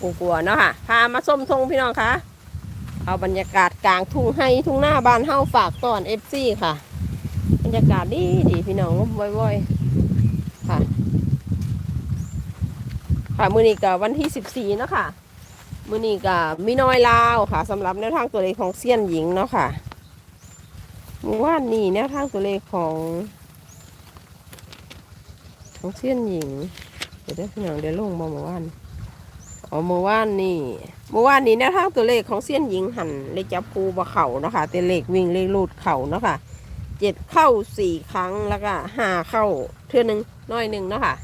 กลัวๆเนาะค่ะ พามาส้มทงพี่น้องคะ เอาบรรยากาศกลางทุ่งให้ทุ่งหน้าบ้านเฮาฝากตอนเอฟซีค่ะ บรรยากาศดีดีพี่น้องว่อยๆค่ะ ค่ะมือนี้กับวันที่สิบสี่เนาะค่ะ มือนี้กับมีน้อยลาวค่ะสำหรับแนวทางตัวเลขของเซียนหญิงเนาะค่ะมือวานนี้แนวทางตัวเลขของของเซียนหญิง เดี๋ยวได้พี่น้องเดี๋ยวลงมาเมื่อวาน อ๋อเมื่อวานนี่เมื่อวานนี้แนวทางตัวเลขของเซียนหญิงหันเลขจับคูบ่เข่านะคะแต่เลขวิ่งเลขลูดเข่านะคะเจ็ดเข้าสี่ครั้งแล้วก็ห้าเข้าเทื่อหนึ่งน้อยหนึ่งนะคะ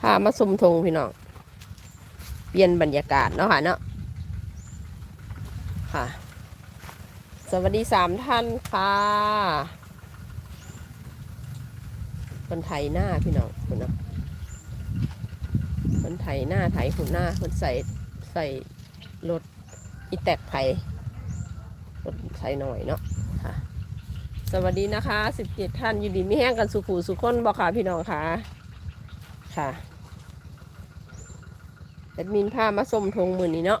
พามาสมทงพี่น้องเปลี่ยนบรรยากาศเนาะค่ะเนาะค่ะ สวัสดีสามท่านค่ะคนไทยหน้าพี่น้องคุณเนาะ คนไทยหน้าไทยคุณหน้าคนใส่ใส่รถอีแตกไทยรถไทยหน่อยเนาะค่ะ สวัสดีนะคะสิบเจ็ดท่านอยู่ดีไม่แห้งกันสุขูสุขคนบอกค่ะพี่น้องค่ะค่ะแอดมินพามาส้มทงมือนี้เนาะ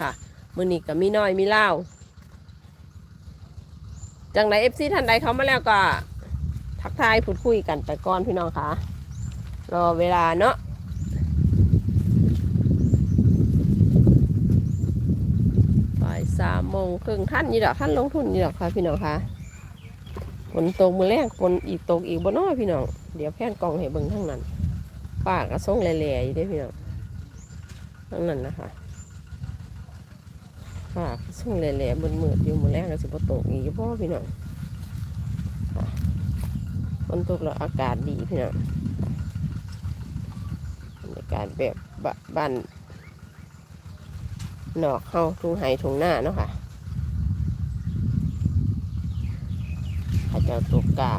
ค่ะ มือนี้ก็มีน้อยมีเล่าจังไรเอฟซีท่านใดเขามาแล้วก็ ทักทายพูดคุยกันไปก่อนพี่น้องค่ะ รอเวลาเนาะ บ่ายสาม โมงครึ่งท่านนี่ดอกท่านลงทุนนี่ดอกค่ะพี่น้องค่ะฝนตกมือแรกฝนอีกตกอีกบนน้อยพี่น้องเดี๋ยวแพนกล่องให้เบิ่งทั้งนั้นป้าก็ส่งแหล่ๆอยู่ด้พี่น้องทั้งนั้นนะคะป้าก็ส่งแหล่ๆมืดๆอยู่มือแรกก็สิบตกอีกพ่อพี่น้องฝนตกแล้วอากาศดีพี่น้องบรรยากาศแบบบะบ้านนอกเข้าทุ่งไห่ทุ่งหน้าเนาะค่ะข้าเจ้าตกกา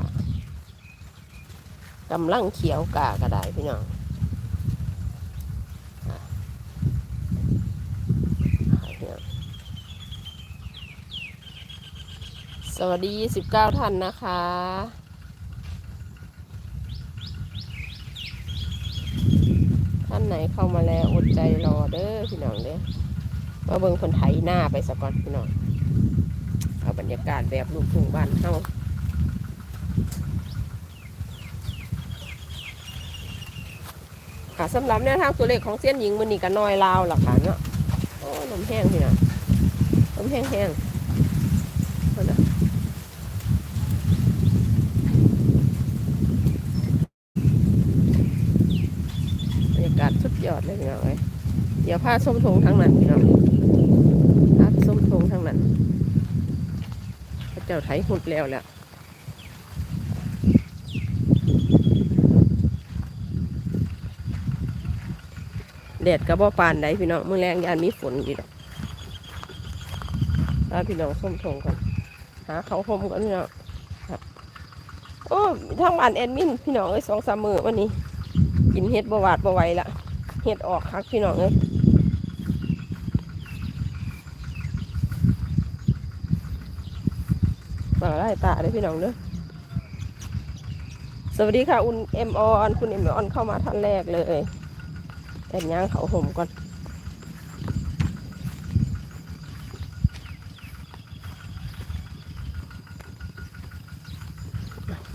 กำลังเขียวกากระไดพี่น้องสวัสดี 29 ท่านนะคะ ท่านไหนเข้ามาแล้วอดใจรอเด้อพี่น้องเด้อมาเบิ่งคนไทยหน้าไปสักก่อนพี่น้องเอาบรรยากาศแบบลูกทุ่งบ้านเฮา ค่ะสำหรับแนวทางตัวเลขของเส้นหญิงมันนี่ก็น้อยลาวหลักฐานเนาะโอ้ลมแห้งพี่น้อลมแห้งแห้งนะบรรยากาศสุดยอดเลยพี่น้องเอ้ยเดี๋ยวพาส้มทงทั้งนั้นพี่น้องพาส้มทงทั้งนั้นพระเจ้าไถหุดแล้วแหละ แดดกระบอปานใดพี่น้องมือแรงยานมีฝนอยู่ดอกพาพี่น้องส้มทงกันหาเขาห่มกันพี่น้องครับโอ้ทางบ้านแอดมินพี่น้องเอ้ยสองสามมือวันนี้ กินเห็ดบหวาดบไหวละเห็ดออกคักพี่น้องเอ้ยฝาไล่ตาเลยพี่น้องเด้อสวัสดีค่ะ อุ่นเอ็มออน คุณเอ็มออนเข้ามาท่านแรกเลย แต่ย่างเขาห่มก่อน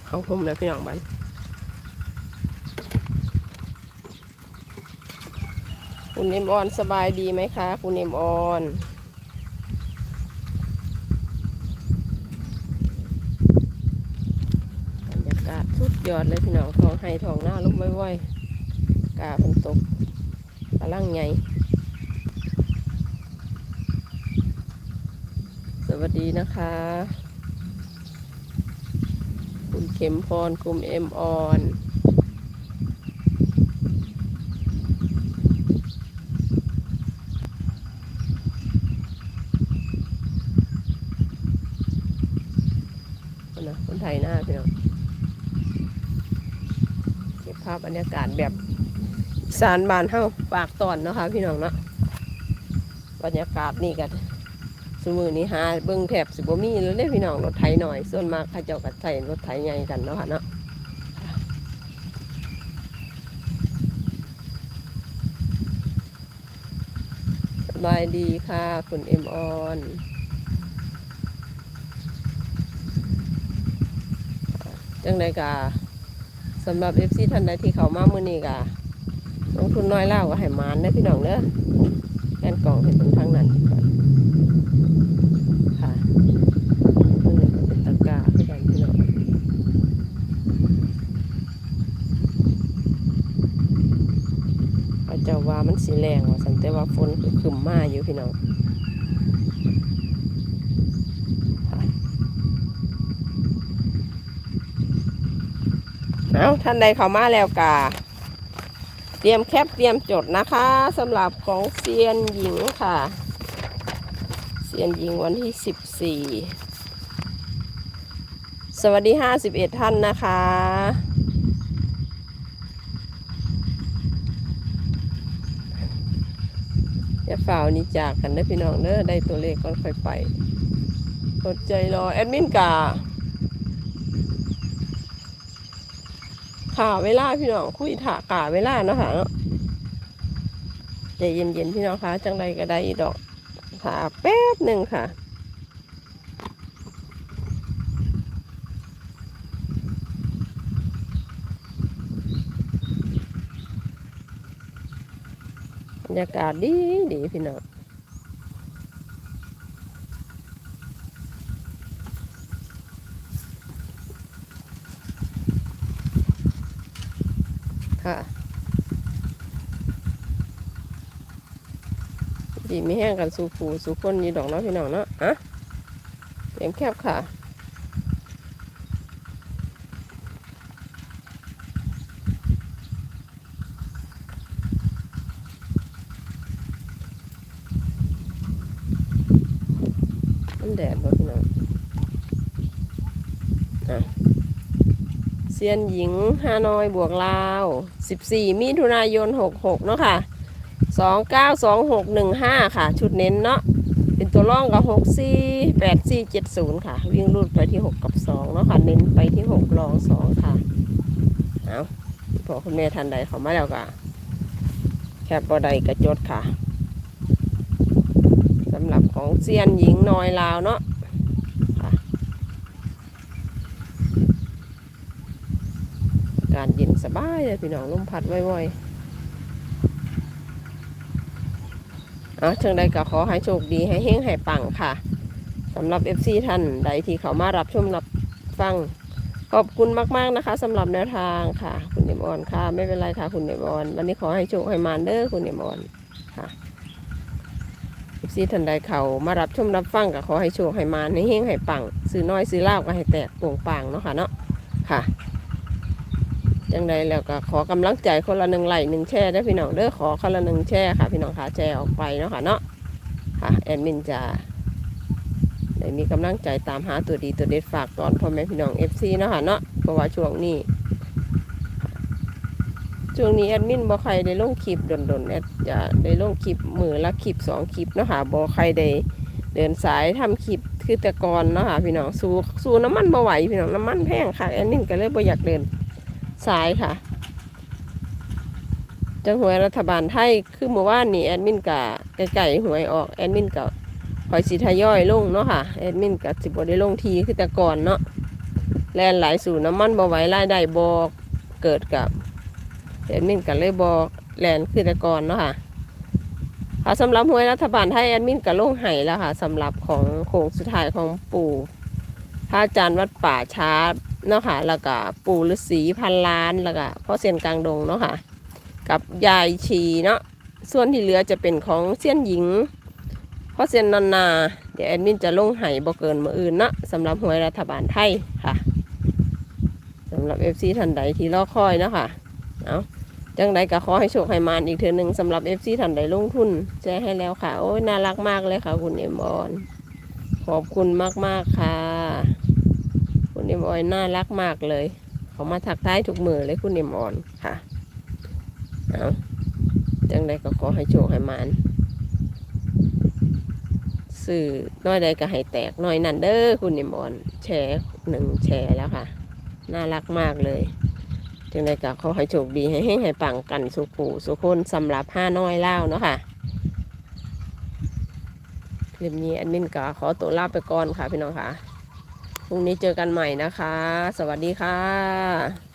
เขาห่มแล้วพี่น้องบ้านคุณเอ็มออนสบายดีไหมคะ คุณเอ็มออนบรรยากาศสุดยอดเลยพี่น้องทองให้ทองหน้าลุกไม่ไหวกาเป็นตก กำลังไงสวัสดีนะคะ คุณเข็มพรคุณเอ็มออนคนนะคนไทยหน้าพี่น้องเก็บภาพบรรยากาศแบบ สารบานเฮาปากตอนนะคะพี่น้องเนาะบรรยากาศนี่กันสมือนี้หาเบิ้งแถบสิบมีแล้วเด้พี่น้องรถไถหน่อย ส่วนมากข้าเจ้ากับไส่รถไถใหญ่กันเนาะคะเนาะสบายดีค่ะ คุณเอ็มออนจังไดกาสำหรับเอฟซีท่านใดที่เขามามือนี่กา ลงทุนน้อยเล่าก็ให้มานเด้อพี่น้องเด้อแอนกล่องให้เป็นทางนั้นดีก่อนค่ะนี้ก็เป็นตะกร้าคือกันพี่น้องพระเจ้าว่ามันสีแรงว่าสันแต่ว่าฝนคือขึ้นมาอยู่พี่น้องเอาท่านใดเข้ามาแล้วกา เตรียมแคปเตรียมจดนะคะสำหรับของเซียนหญิงค่ะ เซียนหญิงวันที่สิบสี่สวัสดีห้าสิบเอ็ดท่านนะคะอย่าฝ่านี้จากกันเด้อพี่น้องเด้อได้ตัวเลขก่อนค่อยไปอดใจรอแอดมินกา ขาเวลาพี่น้องคุยถาขาเวลาเนาะค่ะเนาะใจเย็นๆพี่น้องคะจังใดก็ได้ดอกขาแป๊บหนึ่งค่ะบรรยากาศดีดีพี่น้อง ค่ะดีไม่แห้งกันสู่ผูสู่คนยีดอกเนาะพี่น้องเนาะอะเตียมแคบค่ะมันแดดบ่พี่น้องอะ เซียนหญิงฮานอยบวกลาว 14 มิถุนายน 66 เนาะค่ะ 292615 ค่ะ ชุดเน้นเนาะเป็นตัวร่องกับ 64 8470 ค่ะ วิ่งรูดไปที่ 6 กับ 2 เนาะค่ะ เน้นไปที่ 6 รอง 2 ค่ะ เอาพอคุณแม่ทันใดเขามาแล้วก็แคบบอใดกระจดค่ะสำหรับของเซียนหญิงนอยลาวเนาะอาการเย็นสบายเลยพี่น้องลมพัดไวๆเอาเชิงใดก็ขอให้โชคดีให้เฮงให้ปังค่ะสำหรับ FC ท่านใดที่เขามารับชมรับฟัง ขอบคุณมากๆนะคะสำหรับแนวทางค่ะ คุณเนมออนค่ะ ไม่เป็นไรค่ะคุณเนมออน วันนี้ขอให้โชคให้มานเด้อคุณเนมออนค่ะซีทันใดเขามารับชมรับฟังก็ขอให้โชคให้มานให้เฮงให้ปังซื้อน้อยซื้อลาบก็ให้แตกโป่งปังเนาะค่ะเนาะค่ะ จังใดแล้วก็ขอกำลังใจคนละหนึ่งไหลหนึ่งแช่ได้พี่น้องเด้อขอคนละหนึ่งแช่ค่ะ พี่น้องค่ะแชร์ออกไปเนาะค่ะเนาะค่ะแอดมินจะได้มีกำลังใจตามหาตัวดีตัวเด็ดฝากตอนพ่อแม่พี่น้องเอฟซีเนาะค่ะเนาะเพราะว่าช่วงนี้ช่วงนี้แอดมินบ่ใครได้ลงคลิปดนๆแอดจะได้ลงคลิปมือละคลิปสองคลิปเนาะค่ะบ่ใครได้เดินสายทำคลิปคือแต่ก่อนเนาะค่ะพี่น้องสู้สู้น้ำมันบ่ไหวพี่น้องน้ำมันแพงค่ะแอดมินก็เลยบ่อยากเดิน สายค่ะ จังหวยรัฐบาลไทยคือเมื่อวานนี้แอดมินกะไก่ๆหวยออกแอดมินกะคอยสิทยอยลงเนาะค่ะแอดมินกะสิบ่ได้ลงทีคือแต่ก่อนเนาะแลนหลายสู่น้ำมันบ่ไหวรายได้บ่เกิดกับแอดมินกันเลยบอกแลนคือแต่ก่อนเนาะค่ะค่ะสำหรับหวยรัฐบาลไทยแอดมินกับลงไห้แล้วค่ะสำหรับของโค้งสุดท้ายของปู่พระอาจารย์วัดป่าช้า เนาะค่ะ แล้วก็ปู่ฤาษีพันล้านแล้วก็พ่อเซียนกลางดงเนาะค่ะ กับยายชีเนาะ ส่วนที่เหลือจะเป็นของเซียนหญิงพ่อเซียนนันนา เดี๋ยวแอดมินจะลงไห้บ่เกินมืออื่นเนาะสำหรับหวยรัฐบาลไทยค่ะสำหรับเอฟซีท่านใดที่รอคอยเนาะค่ะ เอาจังใดก็ขอให้โชคให้มานอีกเทือหนึ่งสำหรับเอฟซีท่านใดลงทุนแจ้ให้แล้วค่ะ โอ้ยน่ารักมากเลยค่ะ คุณเอ็มออน ขอบคุณมากมากๆค่ะ คุณเอ็มออนน่ารักมากเลยเขามาทักท้ายทุกมือเลยคุณเอ็มออนค่ะเอาจังใดก็ขอให้โชคให้มานสื่อน้อยใดก็ให้แตกน้อยนั่นเด้อคุณเอ็มออนแชร์หนึ่งแชร์แล้วค่ะ น่ารักมากเลยจังใดก็ขอให้โชคดีให้เฮงให้ปังกันสุขูสุคนสำหรับห้าน้อยเล่าเนาะค่ะคลิปนี้แอดมินก็ขอตัวลาไปก่อนค่ะพี่น้องค่ะ พรุ่งนี้เจอกันใหม่นะคะ สวัสดีค่ะ